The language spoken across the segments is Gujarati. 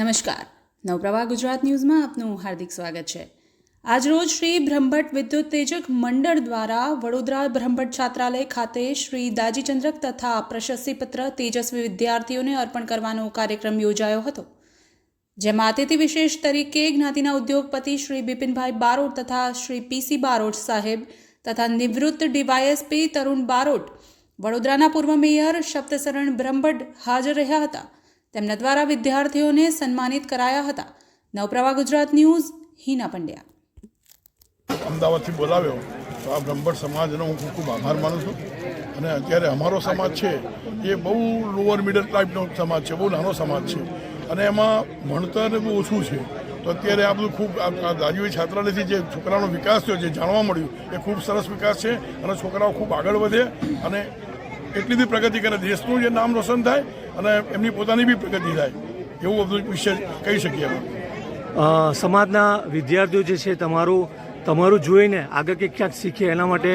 નમસ્કાર. નવપ્રવાહ ગુજરાત ન્યૂઝમાં આપનું હાર્દિક સ્વાગત છે. આજરોજ શ્રી બ્રહ્મભટ્ટ વિદ્યુત તેજક મંડળ દ્વારા વડોદરા બ્રહ્મભટ્ટ છાત્રાલય ખાતે શ્રી દાજીચંદ્રક તથા પ્રશસ્તિપત્ર તેજસ્વી વિદ્યાર્થીઓને અર્પણ કરવાનો કાર્યક્રમ યોજાયો હતો. જેમાં અતિથિ વિશેષ તરીકે જ્ઞાતિના ઉદ્યોગપતિ શ્રી બિપિનભાઈ બારોટ તથા શ્રી પીસી બારોટ સાહેબ તથા નિવૃત્ત ડીવાયએસપી તરુણ બારોટ, વડોદરાના પૂર્વ મેયર શબ્દશરણ બ્રહ્મભટ્ટ હાજર રહ્યા હતા. તેમના દ્વારા વિદ્યાર્થીઓને સન્માનિત કરાયા હતા. નવપ્રવાહ ગુજરાત ન્યૂઝ, હિના પંડ્યા. અમદાવાદથી બોલાવ્યો. તો આ બ્રહ્મભટ્ટ સમાજનો હું ખૂબ ખૂબ આભાર માનું છું. અને અત્યારે અમારો સમાજ છે, એ બહુ લોઅર મિડલ ટાઈપનો સમાજ છે, બહુ નાનો સમાજ છે. અને એમાં ભણતર બહુ ઓછું છે. તો અત્યારે આ બધું ખૂબ દાજીભાઈ છાત્રાલયથી જે છોકરાનો વિકાસ થયો, જે જાણવા મળ્યું, એ ખૂબ સરસ વિકાસ છે. અને છોકરાઓ ખૂબ આગળ વધે. અને એટલી બધી પ્રગતિ કરે. દેશનું જે નામ રોશન થાય અને એમની પોતાની બી પ્રગતિ થાય. એવું બધું વિશે કહી શકીએ સમાજના વિદ્યાર્થીઓ જે છે તમારું તમારું જોઈને આગળ કંઈક ક્યાંક શીખે એના માટે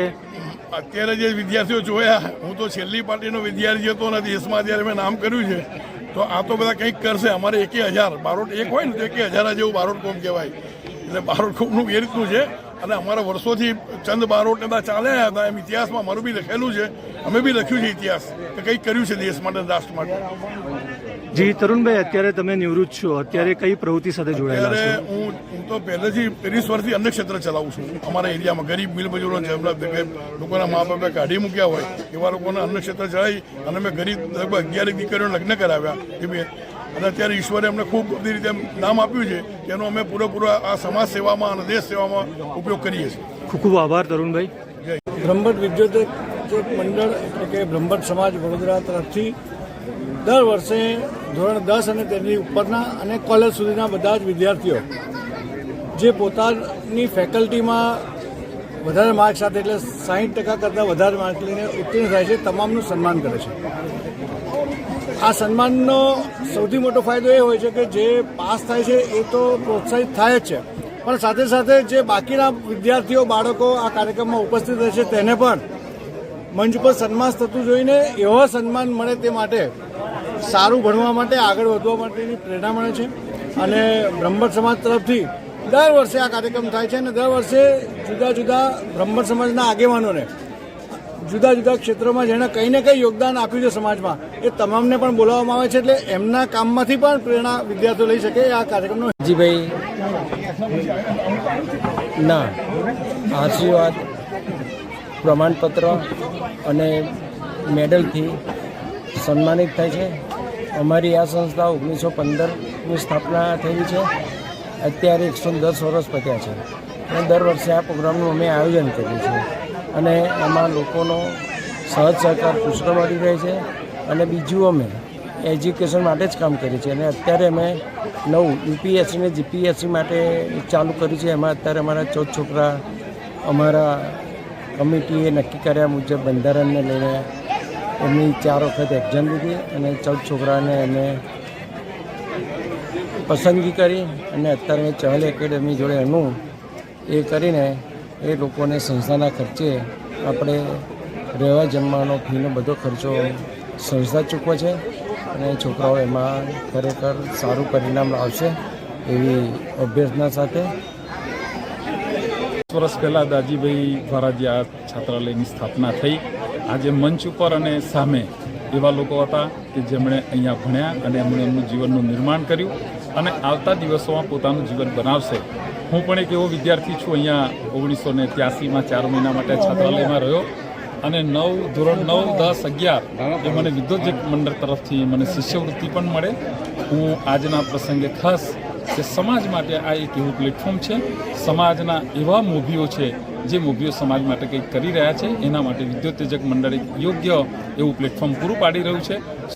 અત્યારે જે વિદ્યાર્થીઓ જોયા હું તો છેલ્લી પાર્ટીનો વિદ્યાર્થી હતો અને દેશમાં અત્યારે મેં નામ કર્યું છે તો આ તો બધા કંઈક કરશે. અમારે એકે હજાર બારોટ એક હોય ને તો એકે હજાર જેવું બારોટ કોમ કહેવાય. એટલે બારોટ કોમનું એ રીતનું છે. અને અમારા વર્ષોથી ચંદ બારોટ બધા ચાલ્યા હતા. એમ ઇતિહાસમાં મારું બી લખેલું છે. અમે બી લખ્યું છે ઇતિહાસ કે કંઈક કર્યું છે દેશ માટે રાષ્ટ્ર માટે. જી તરુણભાઈ અત્યારે તમે નિવૃત્ત છો. અત્યારે કઈ પ્રવૃત્તિ સાથે જોડાયેલા છો? હું હું તો પહેલેથી ત્રીસ વર્ષથી અન્ય ક્ષેત્ર ચલાવું છું. અમારા એરિયામાં ગરીબ મિલ મજૂરો જેમના લોકોના મા બાપે કાઢી મૂક્યા હોય એવા લોકોને અન્ય ક્ષેત્ર ચલાવી અને મેં ગરીબ લગભગ અગિયાર દીકરીઓ લગ્ન કરાવ્યા. એ અને અત્યારે ઈશ્વરે અમને ખૂબ બધી રીતે નામ આપ્યું છે એનો અમે પૂરેપૂરો આ સમાજ સેવામાં અને દેશ સેવામાં ઉપયોગ કરીએ છીએ. ખૂબ ખૂબ આભાર તરુણભાઈ. બ્રહ્મભટ્ટ વિદ્યુત મંડળ એટલે કે બ્રહ્મભટ્ટ સમાજ વડોદરા તરફથી દર વર્ષે ધોરણ દસ અને તેની ઉપરના અને કોલેજ સુધીના બધા જ વિદ્યાર્થીઓ જે પોતાની ફેકલ્ટીમાં વધારે માર્ક સાથે એટલે સાહીઠ ટકા કરતાં વધારે માર્ક લઈને ઉત્તીર્ણ થાય છે, તમામનું સન્માન કરે છે. આ સન્માનનો સૌથી મોટો ફાયદો એ હોય છે કે જે પાસ થાય છે એ તો પ્રોત્સાહિત થાય જ છે. પણ સાથે સાથે જે બાકીના વિદ્યાર્થીઓ, બાળકો આ કાર્યક્રમમાં ઉપસ્થિત રહેશે તેને પણ મંચ પર સન્માન થતું જોઈને એવો સન્માન મળે તે માટે સારું ભણવા માટે, આગળ વધવા માટેની પ્રેરણા મળે છે. અને બ્રહ્મભટ્ટ સમાજ તરફથી દર વર્ષે આ કાર્યક્રમ થાય છે અને દર વર્ષે જુદા જુદા બ્રહ્મભટ્ટ સમાજના આગેવાનોને, જુદા જુદા ક્ષેત્રોમાં જેણે કંઈ ને કંઈ યોગદાન આપ્યું છે સમાજમાં, એ તમામને પણ બોલાવવામાં આવે છે એટલે એમના કામમાંથી પણ પ્રેરણા વિદ્યાર્થીઓ લઈ શકે આ કાર્યક્રમનો. જીભાઈ ના, આશીર્વાદ, પ્રમાણપત્ર અને મેડલથી સન્માનિત થાય છે. અમારી આ સંસ્થા ઓગણીસો પંદરની સ્થાપના થયેલી છે. અત્યારે એકસો દસ વર્ષ પત્યા છે. અને દર વર્ષે આ પ્રોગ્રામનું અમે આયોજન કર્યું છે અને એમાં લોકોનો સહજ સહકાર પુષ્કળ મળી રહે છે. અને બીજું અમે એજ્યુકેશન માટે જ કામ કરીએ છીએ. અને અત્યારે અમે નવું યુપીએસસી ને જીપીએસસી માટે ચાલુ કર્યું છે. એમાં અત્યારે અમારા ચૌદ છોકરા, અમારા કમિટીએ નક્કી કર્યા મુજબ બંધારણને લઈને એમની ચાર વખત એક્ઝામ દીધી અને ચૌદ છોકરાને એમને પસંદગી કરી અને અત્યારે ચહલ એકેડમી જોડે એનું એ કરીને એ લોકોને સંસ્થાના ખર્ચે આપણે રહેવા જમવાનો ફીનો બધો ખર્ચો સંસ્થા ચૂકવે છે અને છોકરાઓ એમાં ખરેખર સારું પરિણામ આવશે એવી અભ્યર્થના સાથે વર્ષ પહેલાં દાજીભાઈ દ્વારા આ છાત્રાલયની સ્થાપના થઈ. આજે મંચ ઉપર અને સામે એવા લોકો હતા કે જેમણે અહીંયા ભણ્યા અને એમણે એમનું જીવનનું નિર્માણ કર્યું અને આવતા દિવસોમાં પોતાનું જીવન બનાવશે. હું પણ એક એવો વિદ્યાર્થી છું, અહીંયા ઓગણીસો ને ત્યાસીમાં ચાર મહિના માટે છાત્રાલયમાં રહ્યો અને નવ, ધોરણ નવ, દસ, અગિયાર એ મને વિદ્યોજક મંડળ તરફથી મને શિષ્યવૃત્તિ પણ મળે. હું આજના પ્રસંગે ખાસ કે સમાજ માટે આ એક એવું પ્લેટફોર્મ છે. સમાજના એવા મૂવીઓ છે જે મૂવીઓ સમાજ માટે કંઈક કરી રહ્યા છે. એના માટે વિદ્યુત તેજક મંડળ યોગ્ય એવું પ્લેટફોર્મ પૂરું પાડી રહ્યું છે.